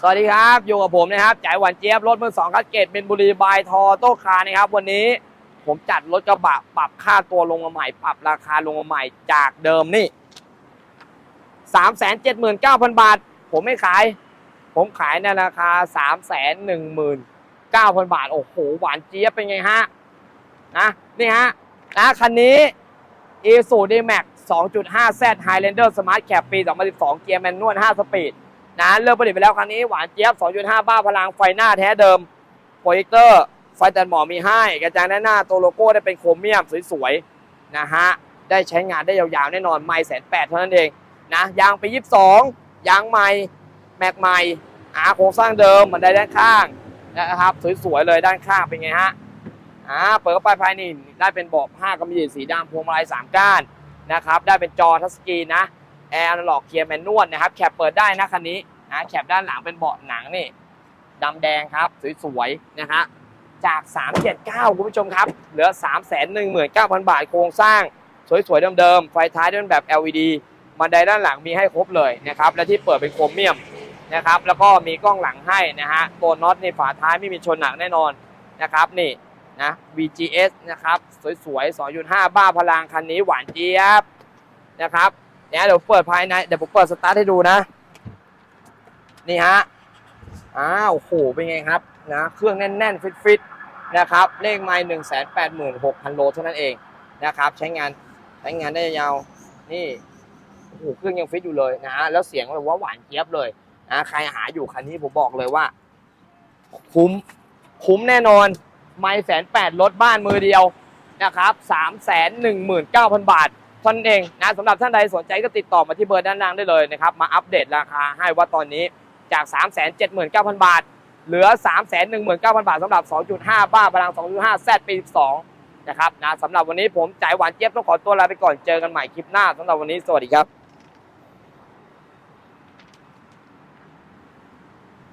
สวัสดีครับ อยู่กับผมนะครับจ่ายหวานเจี๊ยบรถมือสองคัดเกตเป็นบุรีบายทอโต้คานะครับ วันนี้ผมจัดรถกระบะปรับค่าตัวลงมาใหม่ ปรับราคาลงมาใหม่จากเดิมนี่สามแสนเจ็ดหมื่นเก้าพันบาท ผมไม่ขาย ผมขายในราคาสามแสนหนึ่งหมื่นเก้าพันบาท โอ้โห หวานเจี๊ยบเป็นไงฮะนะนี่ฮะนะคันนี้ e s u d m a x 2.5 Z Highlander Smart Cap ปี 2012 เกียร์แมนนวล 5 สปีด นะเริ่มผลิตไปแล้วครั้งนี้หวานเจี๊ยบ 2.5 บ้าพลังไฟหน้าแท้เดิมโปรเจคเตอร์ ไฟแตัดหมอมีให้ กระจังด้านหน้าตัวโลโก้ได้เป็นโครเมียมสวยๆนะฮะได้ใช้งานได้ยาวๆแน่นอนไม่แสนแปดเท่านั้นเองนะยางปี 22 ยางใหม่ แม็กใหม่อาโครงสร้างเดิมเหมือนได้ด้านข้างนะครับสวยๆเลยด้านข้างเป็นไงฮะอ่าเปิดเข้าไปภายในได้เป็นเบาะผ้ากำมะหยี่สีดำพวงมาลัยสามก้านนะครับได้เป็นจอทัชสกรีนนะ แอร์อนาล็อกเกียร์แมนนวลนะครับแคปเปิดได้นะคันนี้นะแคปด้านหลังเป็นเบาะหนังนี่ดำแดงครับสวยๆนะฮะจาก 379 คุณผู้ชมครับ เหลือ 319,000 บาทโครงสร้าง สวยๆเดิมๆไฟท้ายด้วยแบบ LED บันไดด้านหลังมีให้ครบเลยนะครับ และที่เปิดเป็นโครเมียมนะครับ แล้วก็มีกล้องหลังให้นะฮะตัวน็อตในฝาท้ายไม่มีชนหนักแน่นอนนะครับนี่นะ VGS นะครับ สวยๆ 2.5 บ้าพลังคันนี้หวานเจี๊ยบนะครับ เนี่ยเดี๋ยวเปิดภายในเดี๋ยวผมเปิดสตาร์ทให้ดูนะ นี่ฮะอ้าวโหเป็นไงครับนะเครื่องแน่นๆ ฟิตๆนะครับเลขไมล์หนึ่งแสนแปดหมื่นหกพันโลเท่านั้นเองนะครับใช้งานใช้งานได้ยาวนี่โอ้โหเครื่องยังฟิตอยู่เลยนะฮะแล้วเสียงแบบว่าหวานเจี๊ยบเลยนะใครหาอยู่คันนี้ผมบอกเลยว่า คุ้มคุ้มแน่นอน ไม่แสนแปดรถบ้านมือเดียวนะครับสามแสนหนึ่งหมื่นเก้าพันบาท เท่านั้นเองนะสำหรับท่านใดสนใจก็ติดต่อมาที่เบอร์ด้านล่างได้เลยนะครับ มาอัปเดตราคาให้ว่าตอนนี้จาก 3 7 9 0 0 0 บาท เหลือ 3 1 9 0 0 0 บาทสำหรับ 2.5 บ้าพลัง 2.5 Z ปี12นะครับนะสำหรับวันนี้ผมจ่ายหวานเจี๊ยบต้องขอตัวลาไปก่อนเจอกันใหม่คลิปหน้าสำหรับวันนี้สวัสดีครับ